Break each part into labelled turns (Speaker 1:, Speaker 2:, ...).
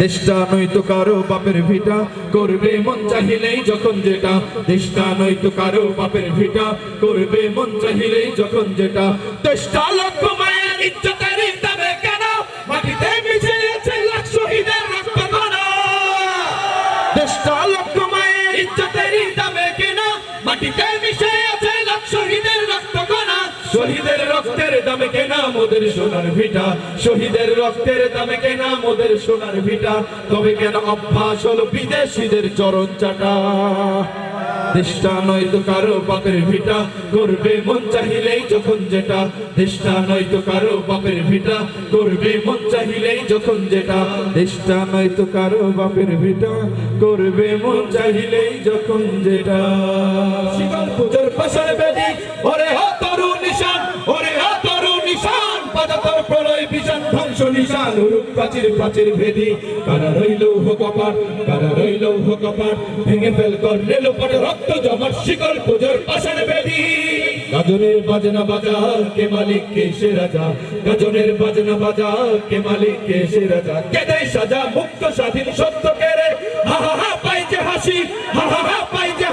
Speaker 1: দেশটা নয়তো কারও বাপের ভিটা। করবে মন চাহিলেই যখন যেটা। দেশটা নয়তো কারও বাপের ভিটা। করবে মন চাহিলেই যখন যেটা। দেশটা লক্ষ মায়ের ইজ্জতের দামে মাটিতে রক্তের দামে কেনা মোদের সোনার ভিটা। শহীদের রক্তের দামে কেনা মোদের সোনার ভিটা। তবে কেন অভ্যাস হলো বিদেশিদের চরণ চাটা? দেশটা করবে মন চাহিলেই যখন যেটা। পুজোর বেদি ওরে ওরে হা তরু নিশান পাজাতর প্রলয় বিশান ধ্বংস নিশান রূপ প্রাচীর প্রাচীর ভেদি। কারা রইল কপাট, কারা রইল কপাট, ভেঙে ফেল কর রেল পটে রক্ত জমাট, শিকল পুজোর পাশার বেদি। গাজনের বাজনা বাজা কে মালিক, কে সে রাজা? গাজনের বাজনা বাজা কে মালিক, কে সে রাজা? কে দেয় সাজা মুক্ত স্বাধীন সত্য কেড়ে হা হা হা, পাই যে হাসি, হা হা হা, পাই যে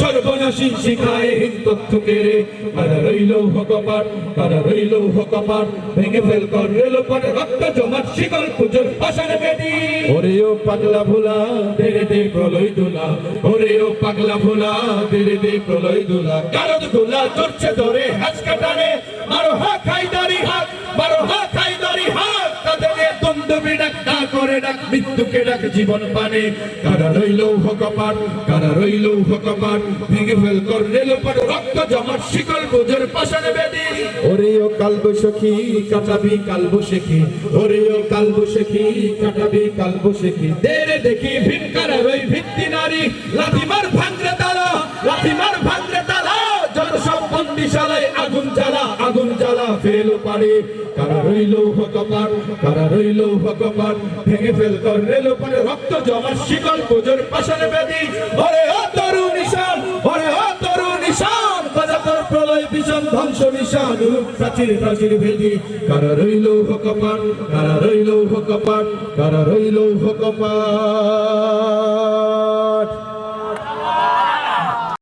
Speaker 1: সর্বনাশী শিখায় হিন তথ্য কেড়ে কারা রইল কপাট কারা রইল কপাট ভেঙে ফেল কর রেল পটে রক্ত জমাট শিকল পুজোর পাশার বেদি। ওরে ও পাগলা ভোলা তেরে দে প্রলয় দোলা। ওরে ও পাগলা ভোলা তেরে দে প্রলয় দোলা। কারদ দোলা চড়ছে ধরে হাত কাটানে মারো হা খাই দাড়ি হাত মারো হা খাই দাড়ি হাত। তাদের দ্বন্দ্ব মৃত্যুকে ডাক জীবন পানে। কারা রইল কপাট কারা রইল কপাট ভেঙে ফেল কর রেল পট রক্ত জমাট, শিকল বুঝের পাশানে বেদি। ওরে ও কালব সখী, কাটাবি কালব শেখি ওরে ও কালব শেখি কাটাবি কালব শেখি দেরে দেখি ভিনকারা রই ভিত্তি নারী। লাথিমার ভাঙরে তালা লাথিমার ভাঙরে ফেল পারে, কারা রইল কপাট কারা রইল কপাট ভেঙে ফেল কর রেল পরে, রক্ত জমা শিকল পুজোর পাশানে বেদি। ও তরু নিশান ও তরু নিশান কারা রইল কপাট কারা রইল কপাট কারা রইল কপাট